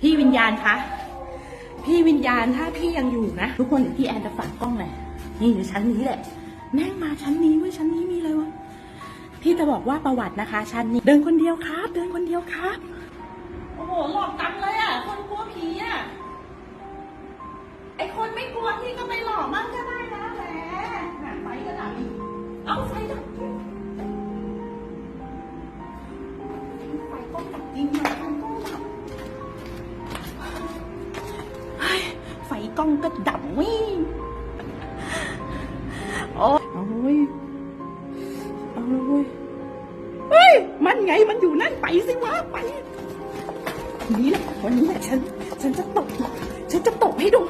พี่วิญญาณคะ พี่วิญญาณถ้าพี่ยังอยู่นะ ทุกคนเดี๋ยวพี่แอนจะฝากกล้องเลยนี่อยู่ชั้นนี้แหละ แม่งมาชั้นนี้เว้ยชั้นนี้มีอะไรวะพี่จะบอกว่าประวัตินะคะ ชั้นนี้เดินคนเดียวครับ เดินคนเดียวครับ โอ้โหหลอกตังเลยอะ คนกลัวผีอะไอคนไม่กลัวพี่ก็ไปหลอกมั่งกัน กล้องก็ดับวิ่งโอ้ยเอาเว้ยเอาเลยเว้ยเฮ้ย มันไงมันอยู่นั่นไปสิวะไปวันนี้แหละวันนี้แหละฉัน ฉันจะตก ฉันจะตกให้ดู